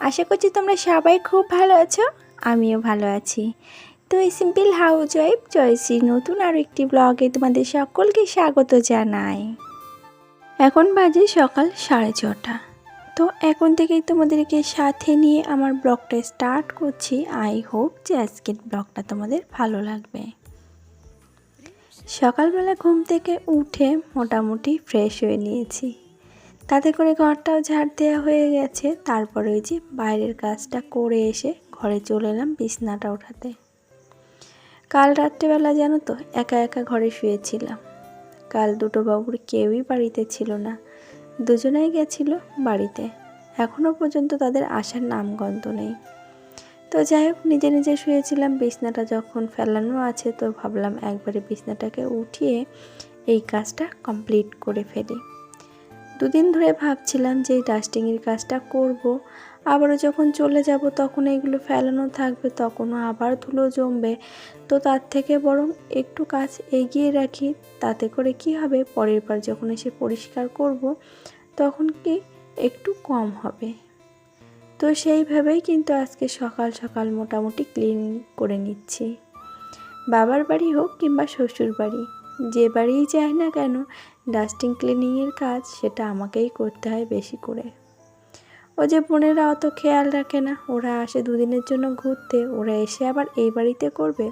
আশা করছি তোমরা সবাই খুব ভালো আছো, আমিও ভালো আছি। তো এই সিম্পল হাউস ওয়াইফ জয়শ্রী নতুন আরও একটি ব্লগে তোমাদের সকলকে স্বাগত জানাই। এখন বাজে সকাল সাড়ে ছটা। তো এখন থেকেই তোমাদেরকে সাথে নিয়ে আমার ব্লগটা স্টার্ট করছি। আই হোপ যে আজকের ব্লগটা তোমাদের ভালো লাগবে। সকালবেলা ঘুম থেকে উঠে মোটামুটি ফ্রেশ হয়ে নিয়েছি। তাতে করে ঘরটাও ঝাড় দেওয়া হয়ে গেছে। তারপরে ওই যে বাইরের কাজটা করে এসে ঘরে চলে এলাম বিছনাটা ওঠাতে। কাল রাত্রেবেলা জানো তো, একা একা ঘরে শুয়েছিলাম। কাল দুটো বাবুর কেউই বাড়িতে ছিল না। দুজনেই গেছিল বাড়িতে। এখনও পর্যন্ত তাদের আসার নামগন্ধ নেই। তো যাই হোক, নিজে নিজে শুয়েছিলাম, বিছনাটা যখন ফেলানো আছে তো ভাবলাম একবারে বিছনাটাকে উঠিয়ে এই কাজটা কমপ্লিট করে ফেলি। দুদিন ধরে ভাবছিলাম যে এই ডাস্টিংয়ের কাজটা করব। আবারও যখন চলে যাব তখন এগুলো ফেলানো থাকবে, তখনও আবার ধুলো জমবে। তো তার থেকে বরং একটু কাজ এগিয়ে রাখি, তাতে করে কি হবে, পরের বার যখন এসে পরিষ্কার করব, তখন কি একটু কম হবে। তো সেইভাবেই কিন্তু আজকে সকাল সকাল মোটামুটি ক্লিন করে নিচ্ছি। বাবার বাড়ি হোক কিংবা শ্বশুর বাড়ি যে বাড়িই যাই না কেন ডাস্টিং ক্লিনিংয়ের কাজ সেটা আমাকেই করতে হয় বেশি করে। ও যে বোনেরা অত খেয়াল রাখে না, ওরা আসে দুদিনের জন্য ঘুরতে, ওরা এসে আবার এই বাড়িতে করবে।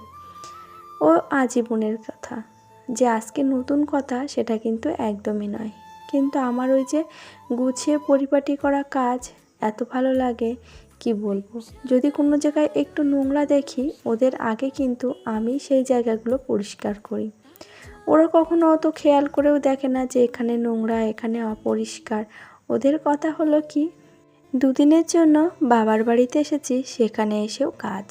ও আজীবনের কথা। যে আজকে নতুন কথা সেটা কিন্তু একদমই নয়। কিন্তু আমার ওই যে গুছিয়ে পরিপাটি করা কাজ এত ভালো লাগে, কি বলব? যদি কোনো জায়গায় একটু নোংরা দেখি, ওদের আগে কিন্তু আমি সেই জায়গাগুলো পরিষ্কার করি। ওরা কখনো অত খেয়াল করেও দেখে না যে এখানে নোংরা, এখানে অপরিষ্কার। ওদের কথা হলো কি, দুদিনের জন্য বাবার বাড়িতে এসেছি, সেখানে এসেও কাজ।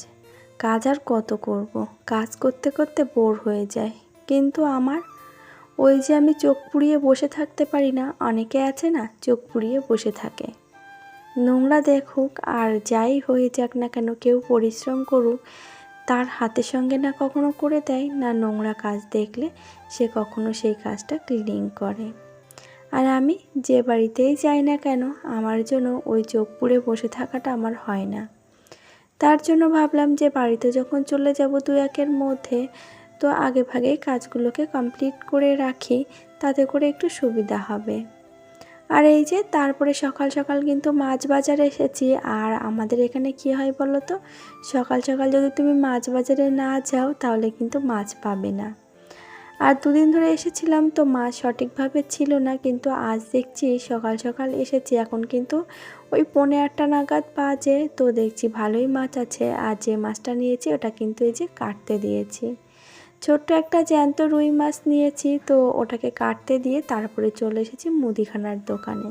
কাজ আর কত করব। কাজ করতে করতে বোর হয়ে যায় কিন্তু আমার ওই যে আমি চোখ পুড়িয়ে বসে থাকতে পারি না, অনেকে আছে না, চোখ পুড়িয়ে বসে থাকে। নোংরা দেখুক, আর যাই হয়ে যাক না কেন, কেউ পরিশ্রম করুক তার হাতের সঙ্গে না কখনো করে দেয়, না নোংরা কাজ দেখলে সে কখনো সেই কাজটা ক্লিনিং করে। আর আমি যে বাড়িতেই যাই না কেন, আমার জন্য ওই চোখ পুড়ে বসে থাকাটা আমার হয় না। তার জন্য ভাবলাম যে বাড়িতে যখন চলে যাব দু একের মধ্যে, তো আগে ভাগেই কাজগুলোকে কমপ্লিট করে রাখি, তাতে করে একটু সুবিধা হবে। আর এই যে তারপরে সকাল সকাল কিন্তু মাছ বাজারে এসেছি। আর আমাদের এখানে কি হয় বলো তো? সকাল সকাল যদি তুমি মাছ বাজারে না যাও তাহলে কিন্তু মাছ পাবে না। আর দুদিন ধরে এসেছিলাম তো মাছ সঠিকভাবে ছিল না, কিন্তু আজ দেখছি সকাল সকাল এসেছি। এখন কিন্তু ওই পৌনে আটটা নাগাদ বাজে, তো দেখছি ভালোই মাছ আছে। আর যে মাছটা নিয়েছি ওটা কিন্তু এই যে কাটতে দিয়েছি। ছোট্ট একটা জ্যান্ত রুই মাছ নিয়েছি, তো ওটাকে কাটতে দিয়ে তারপরে চলে এসেছি মুদিখানার দোকানে।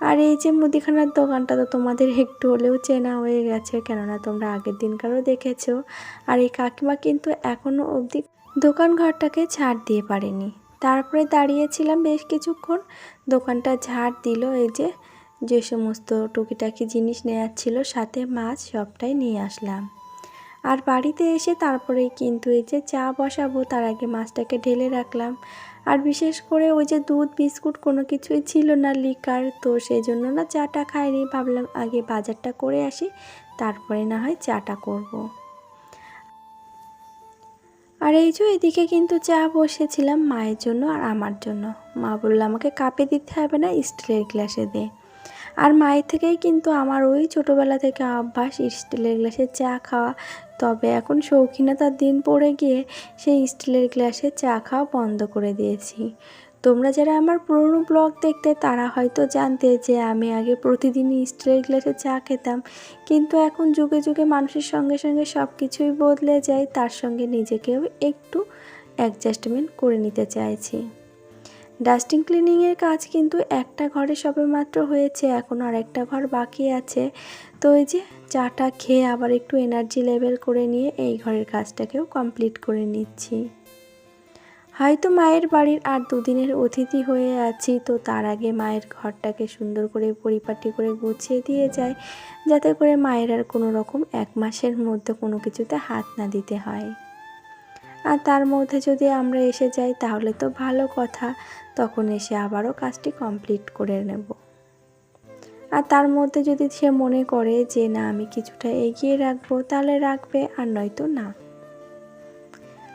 আর এই যে মুদিখানার দোকানটা তো তোমাদের একটু হলেও চেনা হয়ে গেছে, কেননা তোমরা আগের দিনকারও দেখেছ। আর এই কাকিমা কিন্তু এখনও অবধি দোকান ঘরটাকে ঝাড় দিয়ে পারেনি। তারপরে দাঁড়িয়েছিলাম বেশ কিছুক্ষণ, দোকানটা ঝাড় দিল এই যে যে সমস্ত টুকিটাকি জিনিস নেওয়ার ছিল, সাথে মাছ সবটাই নিয়ে আসলাম। আর বাড়িতে এসে তারপরে কিন্তু এই যে চা বসাবো, তার আগে মাছটাকে ঢেলে রাখলাম। আর বিশেষ করে ওই যে দুধ, বিস্কুট কোনো কিছুই ছিল না লিকার, তো সেই জন্য না চাটা খাইনি। ভাবলাম আগে বাজারটা করে আসি, তারপরে না হয় চাটা করব। আর এই যে এদিকে কিন্তু চা বসেছিলাম মায়ের জন্য আর আমার জন্য। মা বলল, আমাকে কাপে দিতে হবে না, স্টিলের গ্লাসে দে। আর মায়ের থেকেই কিন্তু আমার ওই ছোটোবেলা থেকে অভ্যাস, স্টিলের গ্লাসে চা খাওয়া। তবে এখন শৌখিনতার দিন পড়ে গিয়ে সেই স্টিলের গ্লাসে চা খাওয়া বন্ধ করে দিয়েছি। তোমরা যারা আমার পুরনো ব্লগ দেখতে, তারা হয়তো জানতে যে আমি আগে প্রতিদিনই স্টিলের গ্লাসে চা খেতাম। কিন্তু এখন যুগে যুগে মানুষের সঙ্গে সঙ্গে সব কিছুই বদলে যায়, তার সঙ্গে নিজেকেও একটু অ্যাডজাস্টমেন্ট করে নিতে চাইছি। ডাস্টিং ক্লিনিংয়ের কাজ কিন্তু একটা ঘরে সবে মাত্র হয়েছে, এখন আরেকটা ঘর বাকি আছে। তো এই যে চাটা খেয়ে আবার একটু এনার্জি লেভেল করে নিয়ে এই ঘরের কাজটাকেও কমপ্লিট করে নিচ্ছি। হয়তো মায়ের বাড়ির আর দুদিনের অতিথি হয়ে আছি, তো তার আগে মায়ের ঘরটাকে সুন্দর করে পরিপাটি করে গুছিয়ে দিয়ে যায় যাতে করে মায়ের আর কোনো রকম এক মাসের মধ্যে কোনো কিছুতে হাত না দিতে হয়। আর তার মধ্যে যদি আমরা এসে যাই, তাহলে তো ভালো কথা। তখন এসে আবারও কাজটি কমপ্লিট করে নেব। আর তার মধ্যে যদি সে মনে করে যে, না, আমি কিছুটা এগিয়ে রাখব, তাহলে রাখবে, আর নয়তো না।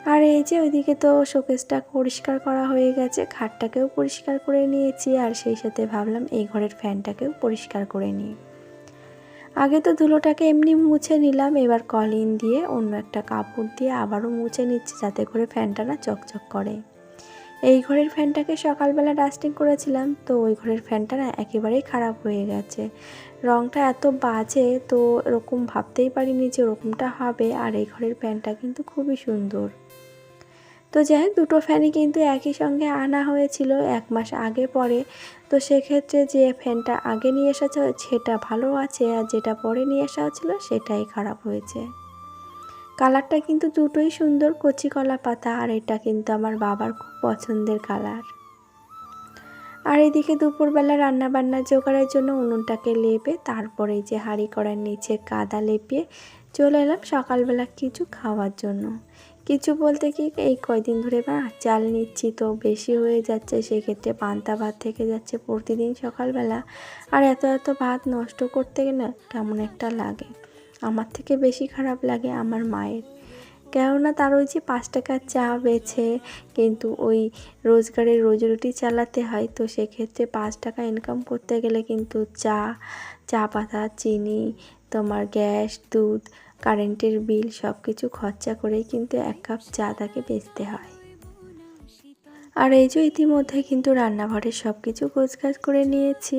আর এই যে ওইদিকে তো শোকেসটা পরিষ্কার করা হয়ে গেছে, খাটটাকেও পরিষ্কার করে নিয়েছি, আর সেই সাথে ভাবলাম এই ঘরের ফ্যানটাকেও পরিষ্কার করে নিই। আগে তো ধুলোটাকে এমনি মুছে নিলাম, এবার কলিন দিয়ে অন্য একটা কাপড় দিয়ে আবারও মুছে নিচ্ছি যাতে করে ফ্যানটা না চকচক করে। এই ঘরের ফ্যানটাকে সকালবেলা ডাস্টিং করেছিলাম, তো ওই ঘরের ফ্যানটা না একেবারেই খারাপ হয়ে গেছে। রংটা এত বাজে, তো এরকম ভাবতেই পারিনি যে ওরকমটা হবে, আর এই ঘরের ফ্যানটা কিন্তু খুবই সুন্দর। তো যাই হোক, দুটো ফ্যানই কিন্তু একই সঙ্গে আনা হয়েছিল এক মাস আগে পরে। তো সেক্ষেত্রে যে ফ্যানটা আগে নিয়ে এসেছে সেটা ভালো আছে আর যেটা পরে নিয়ে আসা হচ্ছিল সেটাই খারাপ হয়েছে। কালারটা কিন্তু দুটোই সুন্দর, কচি কলা পাতা, আর এটা কিন্তু আমার বাবার খুব পছন্দের কালার। আর এদিকে দুপুরবেলা রান্না বান্নার জোগাড়ের জন্য উনুনটাকে লেপে, তারপরে যে হাঁড়ি করার নিচে কাদা লেপিয়ে চলে এলাম সকালবেলা কিছু খাওয়ার জন্য। কিছু বলতে কি, এই কয়দিন ধরে বা চাল নিচ্ছি তো বেশি হয়ে যাচ্ছে, সেক্ষেত্রে পান্তা ভাত থেকে যাচ্ছে প্রতিদিন সকালবেলা। আর এত এত ভাত নষ্ট করতে গেলে কেমন একটা লাগে। আমার থেকে বেশি খারাপ লাগে আমার মায়ের। কেননা তার ওই যে পাঁচ টাকার চা বেছে, কিন্তু ওই রোজগারের রোজি রুটি চালাতে হয়, তো সেক্ষেত্রে পাঁচ টাকা ইনকাম করতে গেলে কিন্তু চা চা পাতা, চিনি, তোমার গ্যাস, দুধ কারেন্টের বিল সব কিছু খরচা করেই কিন্তু এক কাপ চা তাকে বেচতে হয়। আর এই যে ইতিমধ্যে কিন্তু রান্নাঘরের সব কিছু গোছগাছ করে নিয়েছি,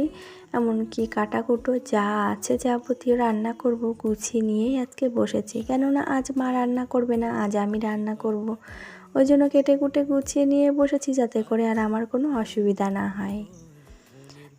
এমনকি কাটাকুটো যা আছে যাবতীয় রান্না করব গুছিয়ে নিয়েই আজকে বসেছি। কেননা আজ মা রান্না করবে না, আজ আমি রান্না করব। ওই জন্য কেটে কুটে গুছিয়ে নিয়ে বসেছি যাতে করে আর আমার কোনো অসুবিধা না হয়।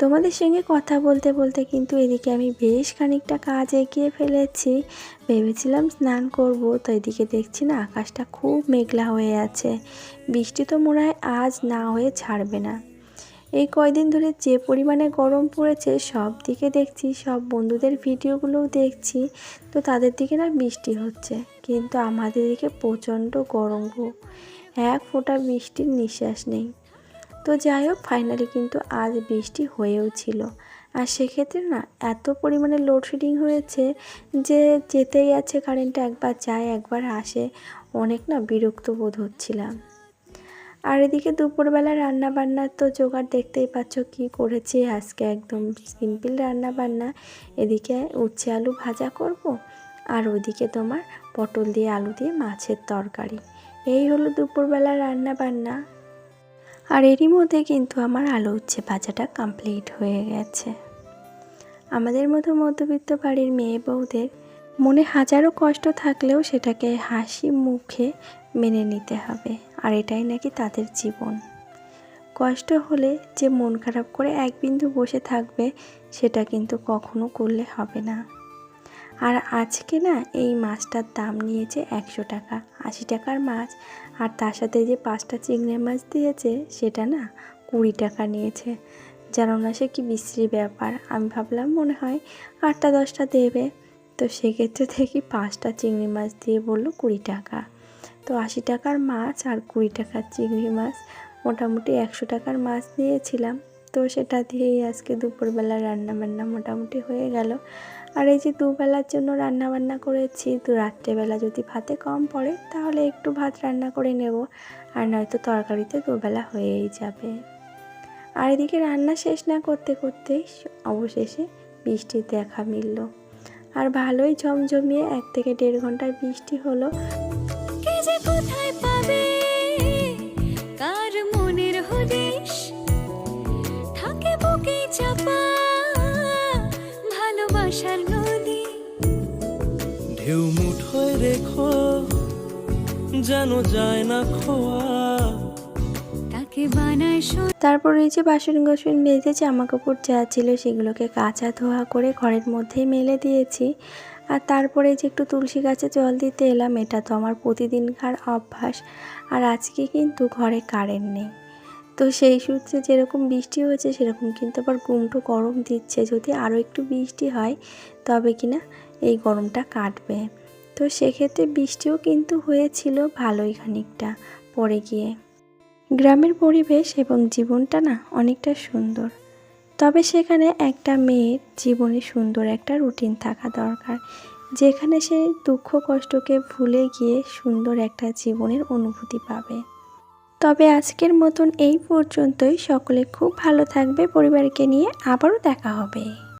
তোমাদের সঙ্গে কথা বলতে বলতে কিন্তু এদিকে আমি বেশ খানিকটা কাজ এগিয়ে ফেলেছি। ভেবেছিলাম স্নান করব, তো এদিকে দেখছি না আকাশটা খুব মেঘলা হয়ে আছে। বৃষ্টি তো মনে হয় আজ না হয়ে ছাড়বে না। এই কয়দিন ধরে যে পরিমাণে গরম পড়েছে, সব দিকে দেখছি, সব বন্ধুদের ভিডিওগুলোও দেখছি, তো তাদের দিকে না বৃষ্টি হচ্ছে। কিন্তু আমাদের দিকে প্রচণ্ড গরম গো। এক ফোঁটা বৃষ্টির নিঃশ্বাস নেই। তো যাই হোক ফাইনালি কিন্তু আজ বৃষ্টি হয়েও ছিল। আর সেক্ষেত্রে না, এত পরিমাণে লোডশেডিং হয়েছে যে যেতেই আছে কারেন্টটা একবার যায়, একবার আসে, অনেক না বিরক্ত বোধ হচ্ছিলাম। আর এদিকে দুপুরবেলা রান্না বান্নার তো জোগাড় দেখতেই পাচ্ছ কি করেছি আজকে, একদম সিম্পল রান্না বান্না এদিকে উচ্ছে আলু ভাজা করব, আর ওইদিকে তোমার পটল দিয়ে আলু দিয়ে মাছের তরকারি। এই হলো দুপুরবেলা রান্না বান্না আর এরই মধ্যে কিন্তু আমার আলু উচ্ছে ভাজাটা কমপ্লিট হয়ে গেছে। আমাদের মতো মধ্যবিত্ত বাড়ির মেয়ে বউদের মনে হাজারো কষ্ট থাকলেও সেটাকে হাসি মুখে মেনে নিতে হবে, আর এটাই নাকি তাদের জীবন। কষ্ট হলে যে মন খারাপ করে এক বিন্দু বসে থাকবে, সেটা কিন্তু কখনো করলে হবে না। আর আজকে না এই মাছটার দাম নিয়েছে একশো টাকা, আশি টাকার মাছ। আর তার সাথে যে পাঁচটা চিংড়ি মাছ দিয়েছে, সেটা না কুড়ি টাকা নিয়েছে। জানো না সে কি বিশ্রী ব্যাপার, আমি ভাবলাম মনে হয় আটটা দশটা দেবে। তো সেক্ষেত্রে দেখি পাঁচটা চিংড়ি মাছ দিয়ে বলল কুড়ি টাকা। তো আশি টাকার মাছ আর কুড়ি টাকার চিংড়ি মাছ, মোটামুটি একশো টাকার মাছ নিয়েছিলাম। তো সেটা দিয়েই আজকে দুপুরবেলা রান্না বান্না মোটামুটি হয়ে গেল। আর এই যে দুবেলার জন্য রান্না বান্না করেছি, তো রাত্রেবেলা যদি ভাতে কম পড়ে, তাহলে একটু ভাত রান্না করে নেব। আর নয়তো তরকারিতে দুবেলা হয়েই যাবে। আর এদিকে রান্না শেষ না করতে করতেই অবশেষে বৃষ্টির দেখা মিলল। আর ভালোই ঝমঝমিয়ে এক থেকে দেড় ঘণ্টার বৃষ্টি হলো। কোথায় পাবে? যেন যায় না খোয়া। তাকে বানায় তারপর এই যে বাসন গোসন মেজে জামা কাপড় যা ছিল সেগুলোকে কাঁচা ধোয়া করে ঘরের মধ্যেই মেলে দিয়েছি। আর তারপরে এই যে একটু তুলসী গাছে জল দিতে এলাম এটা তো আমার প্রতিদিনকার অভ্যাস। আর আজকে কিন্তু ঘরে কারেন্ট নেই। তো সেই সূত্রে যেরকম বৃষ্টি হয়েছে সেরকম কিন্তু আবার গুমটো গরম দিচ্ছে। যদি আরও একটু বৃষ্টি হয় তবে কিনা এই গরমটা কাটবে। তো সেক্ষেত্রে বৃষ্টিও কিন্তু হয়েছিল ভালোই খানিকটা পড়ে গিয়ে। গ্রামের পরিবেশ এবং জীবনটা না অনেকটা সুন্দর। তবে সেখানে একটা মেয়ের জীবনে সুন্দর একটা রুটিন থাকা দরকার, যেখানে সে দুঃখ কষ্টকে ভুলে গিয়ে সুন্দর একটা জীবনের অনুভূতি পাবে। তবে আজকের মতন এই পর্যন্তই। সকলে খুব ভালো থাকবে। পরিবারকে নিয়ে আবারও দেখা হবে।